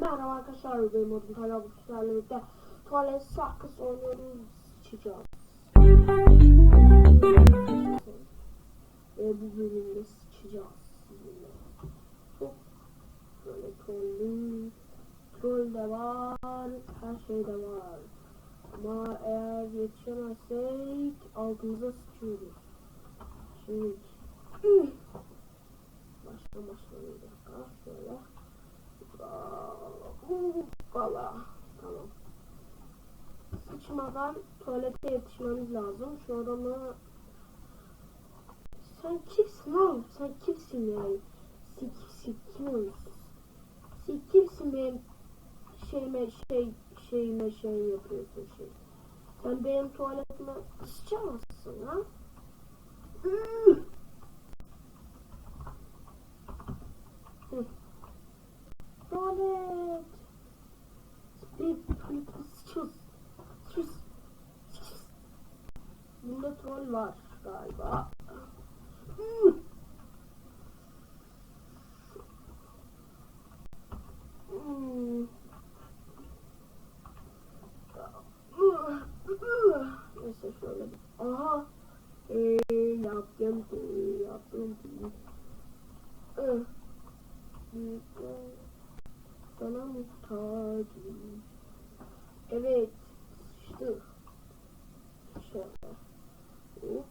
Merhaba arkadaşlar benim adım Talha bu sizlerle birlikte tuvalet sakız oynuyoruz sıçacağız. Ve bu bölümde sıçacağız sizinle. Çok böyle trollü, troll de var, her şey de var. Ama eğer yetişemezsek altımıza sıçıyoruz. Şimdi baştan başlayalım bir dakika şöyle. Valla tamam. Sıçmadan tuvalete yetişmemiz lazım. Şu adamı sen kimsin oğlum? Sen kimsin yani? Sik sikiyorsun. Sik kimsin benim şeyime şey şeyime şey yapıyorsun şey. Sen benim tuvaletime sıçamazsın ha? Hı. Tuvalet. Bir tuvalete sıçıyoruz. Sıçıyoruz. Sıçıyoruz. Bunda troll var galiba. Hı. Hmm. Neyse şöyle bir. Aha. Ee, yaptım ki, yaptım ki. Ih. Büyükler sana muhtacım. Evet. İşte. Şöyle. Hop.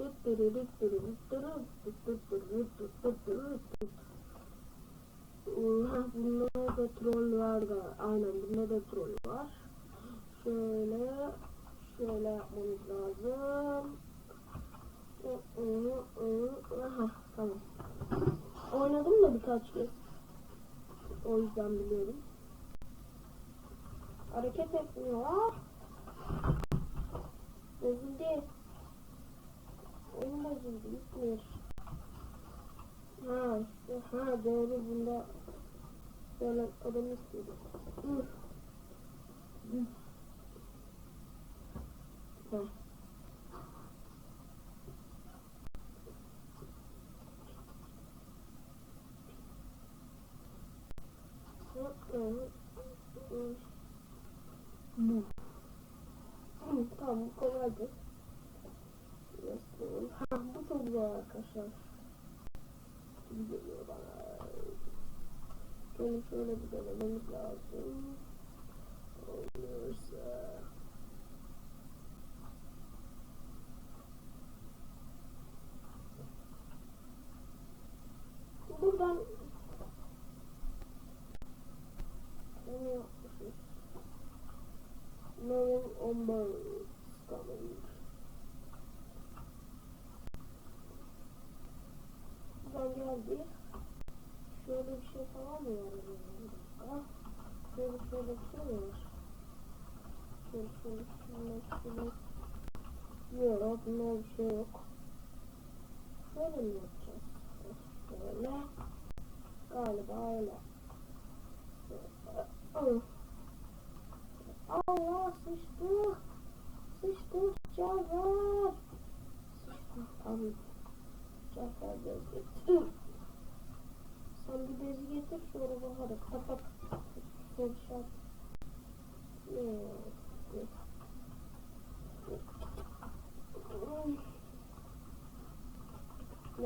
Oha, Bunda da troll var da aynen bunda da troll var. Şöyle şöyle yapmamız lazım. Aha, tamam. Oynadım da birkaç kez. O yüzden biliyorum. Hareket etmiyorlar. Bozuldu. Oyun bozuldu. Gitmiyor. Ha işte ha doğru bunda böyle adam istiyordu. Hı. Hı. Ha. Bu. Bu çok zor arkadaşlar. Gibi geliyor bana. Şöyle şöyle bir denememiz lazım. Olursa. Buradan Buradan geldi. Şöyle bir şey falan mı var? Şöyle şöyle bir şey mi var? Şöyle şöyle şöyle şöyle. Yok, bunda bir şey yok. Şöyle mi yapacağız? Şöyle. Galiba öyle. Allah. Sıçtı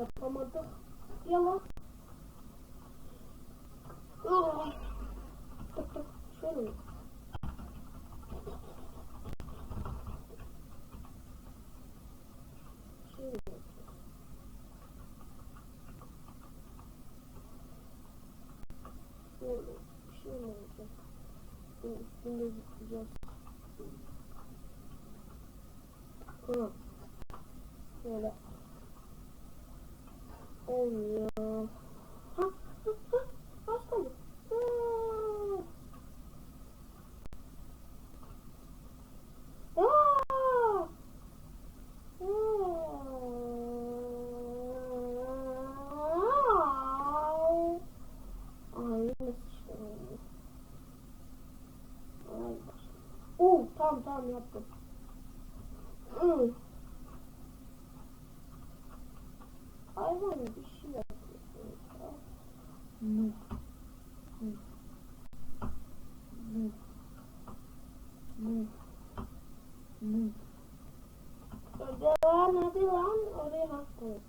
Yapamadık. Yalan. Tık tık. Şöyle mi? Üstünde zıplayacağız. Hı. Şöyle. Olmuyor. Ha, ha, ha. Az kaldı. Aa. Aa. Ay nasıl işte oldu? Ay. Oo No. No. No. No. No. Kerjaan nanti lawan oleh aku.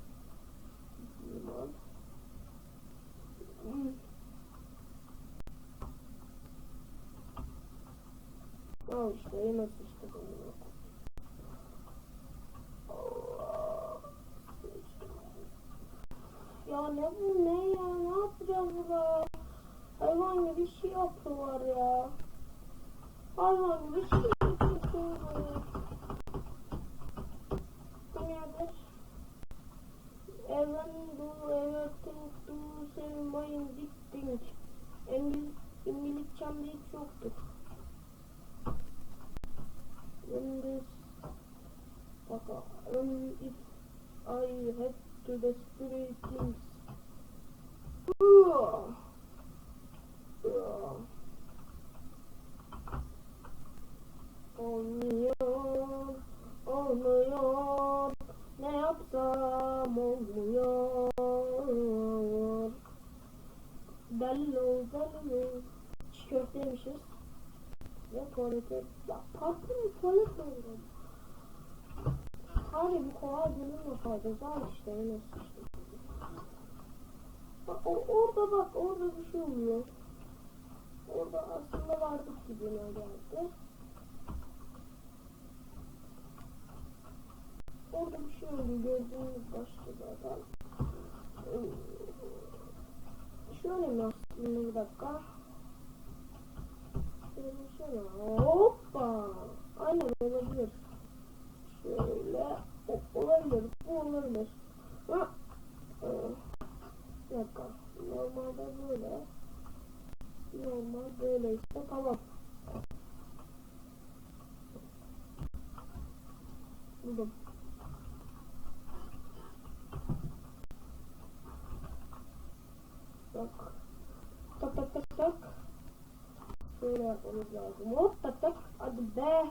Oh, что я на пустоту. Yapıyorlar ya. Yapıyorlar. Bu nedir? Though everything to say my dicting. İngiliz, İngilizcemde hiç yoktur. İngiliz bakalım if I had to desperate things. Olmuyor, olmuyor. Ne yapsam olmuyor. Bello, bello. Çiğ köfte yemişiz. Ve tuvalete, ya farklı bir tuvalet oldu. Abi bu kolay bulunmasaydı zar işte yine sıçtım. Bak o, orada bak orada bir şey oluyor. Orada aslında vardık gibime geldi. Orada bir şey gördüğünüz başta zaten. Ee, Şöyle mi aslında bir dakika. Şöyle şöyle. Hoppa. Aynen olabilir. Şöyle. Olabilir. Bu olabilir. Ha. Ee, bir dakika. Normalde böyle. Normal böyle işte tamam. Buldum. Tak. Tak tak tak tak. Şöyle yapmamız lazım. Hop tak tak. Hadi be.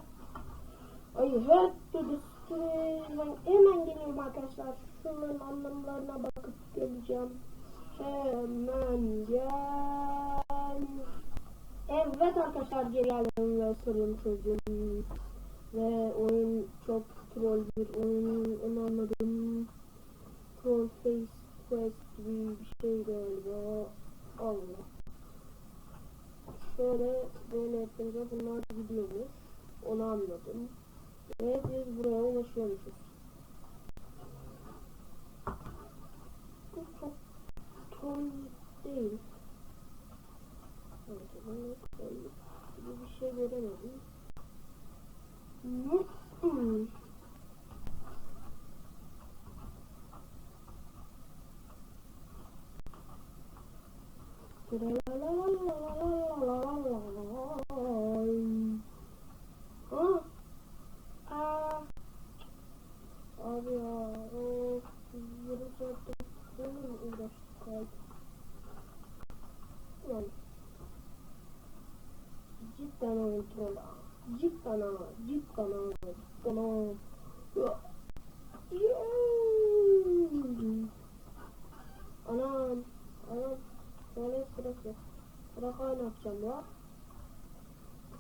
Had to destroy. Ben hemen geliyorum arkadaşlar. Şunların anlamlarına bakıp geleceğim. Hemen gel. Evet arkadaşlar geri geldim ve ısırım çocuğum. Ve oyun çok troll bir oyun. Onu anladım. Troll face quest gibi bir şey galiba. Şöyle böyle yapınca bunlar gidiyormuş. Onu anladım. Ve biz buraya ulaşıyormuşuz. Bu çok troll değil. Bir şey göremedim. Hmm. Ha? Aa. Abi ya, of, yarım saatte böyle mi uğraştık abi? Ulan. Cidden oyun troll. Cidden ha, cidden ha, cidden ha. Ya. Anam, anam, böyle sırası. Sıra kaynatacağım ya.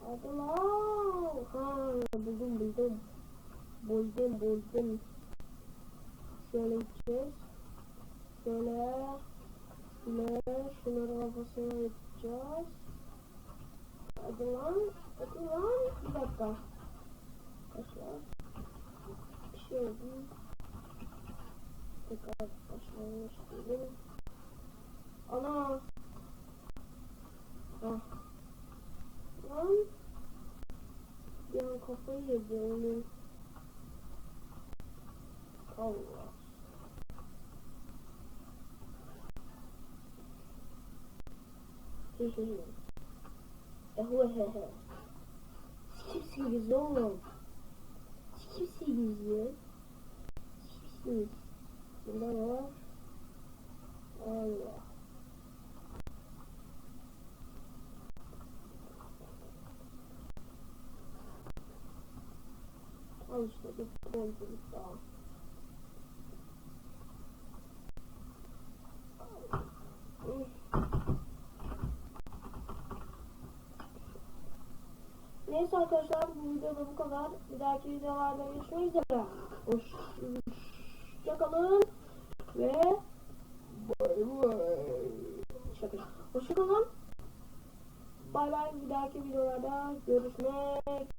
Hadi lan. Ha, buldum buldum. Buldum buldum. Şöyle gideceğiz. Şöyle. Şöyle. Şunları kafasına yapacağız. Hadi lan. Hadi lan. Bir dakika. Arkadaşlar. Oldu. Tekrar başlamış değilim. Ana. Ah. Lan. Bir an kafayı yedi. Allah. Hehehe. Ehu hehe. Kimsiniz oğlum? Kimsiniz ya? Kimsiniz? Bunda var? Allah. Al işte bir trollculuk daha. Neyse arkadaşlar bu videoda bu kadar. Bir dahaki videolarda görüşmek üzere. Hoşçakalın ve bay bay. Hoşçakalın. Bay bay. Bir dahaki videolarda görüşmek